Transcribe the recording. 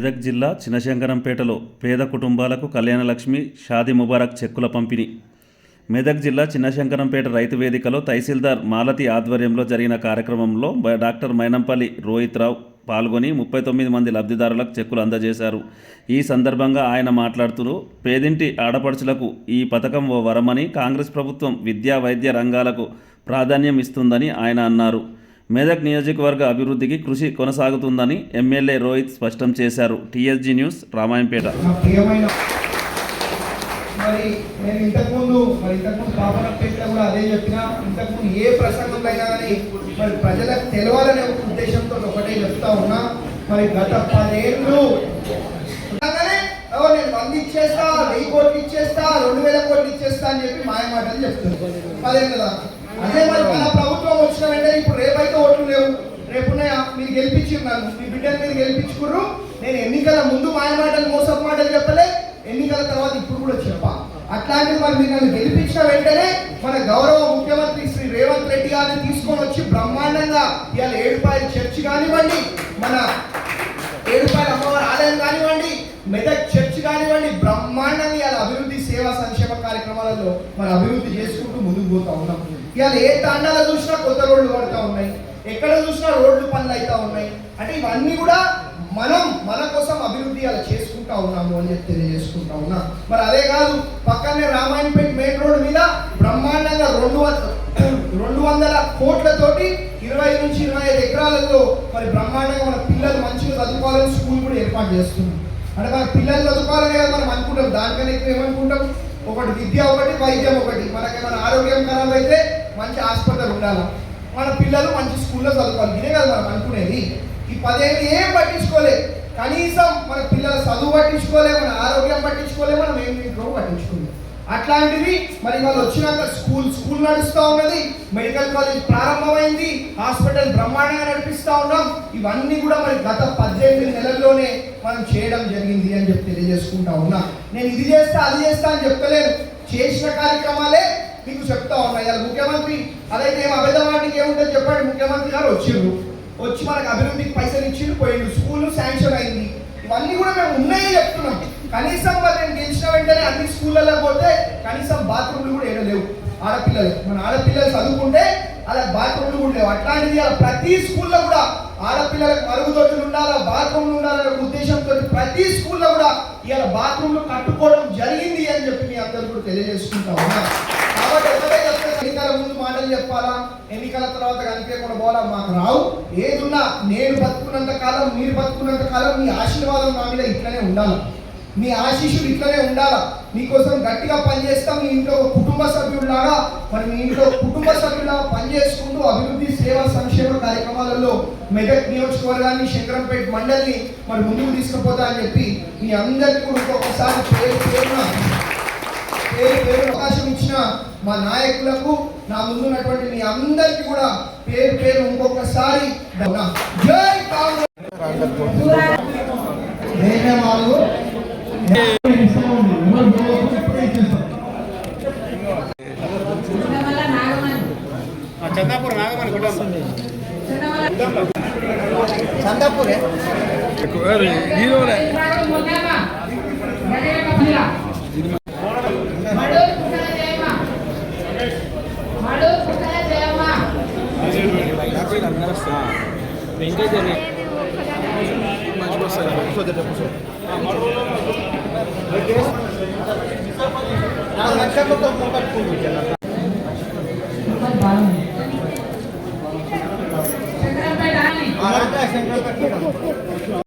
మెదక్ జిల్లా చినశంకరంపేటలో పేద కుటుంబాలకు కళ్యాణలక్ష్మి షాది ముబారక్ చెక్కుల పంపిణీ. మెదక్ జిల్లా చిన్నశంకరంపేట రైతు వేదికలో తహసీల్దార్ మాలతి ఆధ్వర్యంలో జరిగిన కార్యక్రమంలో డాక్టర్ మైనంపల్లి రోహిత్ రావు పాల్గొని ముప్పై తొమ్మిది మంది లబ్ధిదారులకు చెక్కులు అందజేశారు. ఈ సందర్భంగా ఆయన మాట్లాడుతూ పేదింటి ఆడపడుచులకు ఈ పథకం ఓ వరమని కాంగ్రెస్ ప్రభుత్వం విద్యా వైద్య రంగాలకు ప్రాధాన్యం ఇస్తుందని ఆయన అన్నారు. మెదక్ నియోజకవర్గ అభివృద్ధికి కృషి కొనసాగుతుందని ఎమ్మెల్యే రోహిత్ స్పష్టం చేశారు. TSG news Ramayampet. మరి నేను ఇంతకుముందు మరి ఇంతకుముందు పాపన పెట్టిన కూడా అదే చెప్పిన ఇంతకుముందు ఏ ప్రసంగంలో కానీ మరి ప్రజలకు తెలవాలనే ఒక ఉద్దేశంతో ఒకటే చెప్తా ఉన్నా మరి గత పదేళ్ళు నేను వంద ఇచ్చేస్తా వెయ్యి కోట్లు ఇచ్చేస్తా రెండు వేల కోట్లు ఇచ్చేస్తా అని చెప్పి మాయ మాటలు చెప్తుంది పదేళ్ళ అదే మరి మన ప్రభుత్వం వచ్చిన వెంటనే ఇప్పుడు రేపైతే ఓట్లు లేవు. రేపున్నాయా మీరు గెలిపించి నన్ను. మీ బిడ్డలు మీరు గెలిపించుకుర్రు. నేను ఎన్నికల ముందు మాయ మాటలు మోసపు మాటలు చెప్పలే. ఎన్నికల తర్వాత ఇప్పుడు కూడా చెప్పా. అట్లాంటిది మరి మీరు నన్ను గెలిపించిన వెంటనే మన గౌరవ ముఖ్యమంత్రి శ్రీ రేవంత్ రెడ్డి గారిని తీసుకొని వచ్చి బ్రహ్మాండంగా ఇవాళ ఏడుపాయల చర్చ్ కానివ్వండి మన ఏడుపాయల అమ్మవారి ఆలయం కానివ్వండి మెదక్ చర్చ్ కానివ్వండి బ్రహ్మాండంగా ఇవాళ అభివృద్ధి సేవా సంక్షేమ కార్యక్రమాలలో మనం అభివృద్ధి చేసుకుంటూ ముందుకు పోతా ఉన్నాం. ఇవాళ ఏ తాండాలో చూసినా కొత్త రోడ్లు పడుతూ ఉన్నాయి. ఎక్కడ చూసినా రోడ్లు పనులు అవుతా ఉన్నాయి. అంటే ఇవన్నీ కూడా మనం మన కోసం అభివృద్ధి అలా చేసుకుంటా ఉన్నాము అని చెప్పి తెలియజేసుకుంటా ఉన్నా. మరి అదే కాదు పక్కనే రామాయణపేట మెయిన్ రోడ్ మీద బ్రహ్మాండంగా రెండు రెండు వందల కోట్లతోటి ఇరవై నుంచి ఇరవై ఐదు ఎకరాలలో మరి బ్రహ్మాండంగా మన పిల్లలు మంచిగా చదువుకోవాలని స్కూల్ కూడా ఏర్పాటు చేస్తున్నాం అంటే మన పిల్లలు చదువుకోవాలని కదా మనం అనుకుంటాం. దానికన్నా ఎక్కువ ఏమనుకుంటాం? ఒకటి విద్య ఒకటి వైద్యం ఒకటి. మనకేమైనా ఆరోగ్యం ఖరాబ్ అయితే మంచి హాస్పిటల్ ఉండాలి. మన పిల్లలు మంచి స్కూల్లో చదువుకోవాలి. ఇదే కదా మనం అనుకునేది. ఈ పదేళ్ళు ఏం పట్టించుకోలే. కనీసం మన పిల్లల చదువు పట్టించుకోలే మన ఆరోగ్యం పట్టించుకోలే మనం ఏం ఇంట్లో పట్టించుకోలేదు అట్లాంటివి మరి వాళ్ళు వచ్చినాక స్కూల్ స్కూల్ నడుస్తూ ఉన్నది. మెడికల్ కాలేజ్ ప్రారంభమైంది. హాస్పిటల్ బ్రహ్మాండంగా నడిపిస్తూ ఉన్నాం. ఇవన్నీ కూడా మరి గత పద్దెనిమిది నెలల్లోనే మనం చేయడం జరిగింది అని చెప్పి తెలియజేసుకుంటా ఉన్నా. నేను ఇది చేస్తా అది చేస్తా అని చెప్తలేను చేసిన కార్యక్రమాలే మీకు చెప్తా ఉన్నా ఇలా ముఖ్యమంత్రి అదైతే ఏం అబద్ధమాటికి ఏముంటుంది చెప్పండి? ముఖ్యమంత్రి గారు వచ్చిండ్రు. వచ్చి మనకు అభివృద్ధికి పైసలు ఇచ్చిండు పోయిండు స్కూల్ శాంక్షన్ అయింది. ఇవన్నీ కూడా మేము ఉన్నాయని చెప్తున్నాం. కనీసం మరి నేను గెలిచిన వెంటనే అన్ని స్కూళ్ళలో పోతే కనీసం బాత్రూమ్లు కూడా ఏడ లేవు. ఆడపిల్లలు. మన ఆడపిల్లలు చదువుకుంటే అలా బాత్రూమ్లు కూడా లేవు. అట్లాంటిది అలా ప్రతి స్కూల్లో ఆడపిల్లలకు మరుగుదొడ్లు ఉండాలా బాత్రూమ్లు ఉండాలనే ఉద్దేశంతో ప్రతి స్కూల్లో కూడా ఇవాళ బాత్రూమ్లు కట్టుకోవడం జరిగింది అని చెప్పి మీ అందరూ కూడా తెలియజేసుకుంటా ఉన్నా కాబట్టి ఒకటే చెప్తే ఎన్నికల ముందు మాటలు చెప్పాలా ఎన్నికల తర్వాత కనిపించకుండా పోవాలా మాకు రావు. ఏదున్నా నేను బతుకున్నంత కాలం మీరు బతుకున్నంత కాలం మీ ఆశీర్వాదం నా మీద ఇట్లనే ఉండాలి. మీ ఆశీస్సులు ఇట్లనే ఉండాలా? మీకోసం గట్టిగా పనిచేస్తాం మీ ఇంట్లో ఒక కుటుంబ సభ్యుడిలాగా మరి మీ ఇంట్లో కుటుంబ సభ్యులాగా పనిచేసుకుంటూ అభివృద్ధి సేవా సంక్షేమ కార్యక్రమాలలో మెదక్ నియోజకవర్గాన్ని శంకరంపేట మండలిని మరి ముందుకు తీసుకుపోతా అని చెప్పి మీ అందరికీ కూడా ఇంకొకసారి పేరు పేరున పేరు పేరు అవకాశం ఇచ్చిన మా నాయకులకు నా ముందున్నటువంటి మీ అందరికీ కూడా పేరు పేరు ఇంకొకసారి జై కాంగ్రెస్ నేనే వాళ్ళు చిన్నవల్ల నాగమణి చందాపూర్? చిన్నవల్ల చందాపూరే హీరోలే. ఇవాడు ಸರ್.